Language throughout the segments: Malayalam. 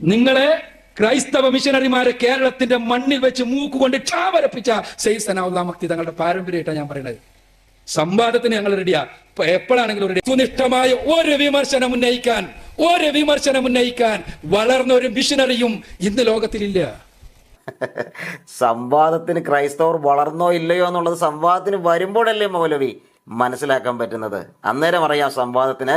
നിങ്ങളെ ക്രൈസ്തവ മിഷനറിമാരെ കേരളത്തിന്റെ മണ്ണിൽ വെച്ച് മൂക്കുകൊണ്ട് ക്ഷാപരപ്പിച്ച സെയ്സനാവുള്ള മക്തി തങ്ങളുടെ പാരമ്പര്യമായിട്ടാണ് ഞാൻ പറയുന്നത്. സംവാദത്തിന് ഞങ്ങൾ റെഡിയാ എപ്പോഴാണെങ്കിലും റെഡി സുനിഷ്ഠമായ ഒരു വിമർശനം ഉന്നയിക്കാൻ ഒരു വിമർശനം ഉന്നയിക്കാൻ വളർന്ന ഒരു മിഷനറിയും ഇന്ന് ലോകത്തിലില്ല. സംവാദത്തിന് ക്രൈസ്തവർ വളർന്നോ ഇല്ലയോ എന്നുള്ളത് സംവാദത്തിന് വരുമ്പോഴല്ലേ മൗലവി? മനസ്സിലാക്കാൻ പറ്റുന്നത്. അന്നേരം അറിയാം സംവാദത്തിന്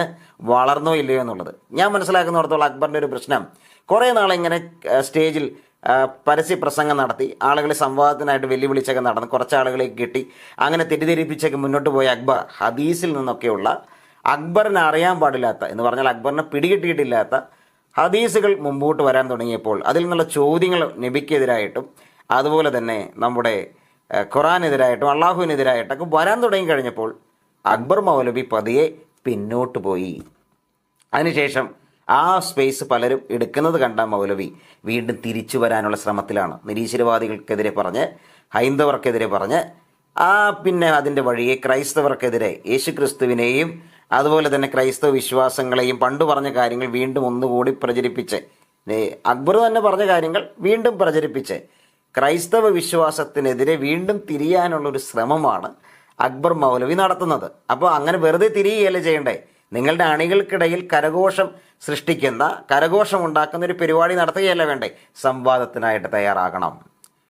വളർന്നോ ഇല്ലയോ എന്നുള്ളത്. ഞാൻ മനസ്സിലാക്കുന്നിടത്തോളം അക്ബറിന്റെ ഒരു പ്രശ്നം. കുറേ നാളിങ്ങനെ സ്റ്റേജിൽ പരസ്യ പ്രസംഗം നടത്തി ആളുകളെ സംവാദത്തിനായിട്ട് വെല്ലുവിളിച്ചൊക്കെ നടന്ന് കുറച്ച് ആളുകളെ കിട്ടി അങ്ങനെ തെറ്റിദ്ധരിപ്പിച്ചൊക്കെ മുന്നോട്ട് പോയ അക്ബർ ഹദീസിൽ നിന്നൊക്കെയുള്ള അക്ബറിന് അറിയാൻ പാടില്ലാത്ത എന്ന് പറഞ്ഞാൽ അക്ബറിനെ പിടികിട്ടിയിട്ടില്ലാത്ത ഹദീസുകൾ മുമ്പോട്ട് വരാൻ തുടങ്ങിയപ്പോൾ അതിൽ നിന്നുള്ള ചോദ്യങ്ങൾ നബിക്കെതിരായിട്ടും അതുപോലെ തന്നെ നമ്മുടെ ഖുറാനെതിരായിട്ടും അള്ളാഹുവിനെതിരായിട്ടൊക്കെ വരാൻ തുടങ്ങി കഴിഞ്ഞപ്പോൾ അക്ബർ മൗലവി പതിയെ പിന്നോട്ട് പോയി. അതിനുശേഷം ആ സ്പേസ് പലരും എടുക്കുന്നത് കണ്ട മൗലവി വീണ്ടും തിരിച്ചു വരാനുള്ള ശ്രമത്തിലാണ്. നിരീശ്വരവാദികൾക്കെതിരെ പറഞ്ഞ് ഹൈന്ദവർക്കെതിരെ പറഞ്ഞ് ആ പിന്നെ അതിന്റെ വഴിയെ ക്രൈസ്തവർക്കെതിരെ യേശുക്രിസ്തുവിനെയും അതുപോലെ തന്നെ ക്രൈസ്തവ വിശ്വാസങ്ങളെയും പണ്ട് പറഞ്ഞ കാര്യങ്ങൾ വീണ്ടും ഒന്നുകൂടി പ്രചരിപ്പിച്ച് അക്ബർ തന്നെ പറഞ്ഞ കാര്യങ്ങൾ വീണ്ടും പ്രചരിപ്പിച്ച് ക്രൈസ്തവ വിശ്വാസത്തിനെതിരെ വീണ്ടും തിരിയാനുള്ള ഒരു ശ്രമമാണ് അക്ബർ മൗലവി നടത്തുന്നത്. അപ്പോൾ അങ്ങനെ വെറുതെ തിരിയുകയല്ലേ ചെയ്യണ്ടേ? നിങ്ങളുടെ അണികൾക്കിടയിൽ കരഘോഷം സൃഷ്ടിക്കുന്ന കരഘോഷം ഉണ്ടാക്കുന്ന ഒരു പരിപാടി നടത്തുകയല്ല വേണ്ടേ? സംവാദത്തിനായിട്ട് തയ്യാറാകണം.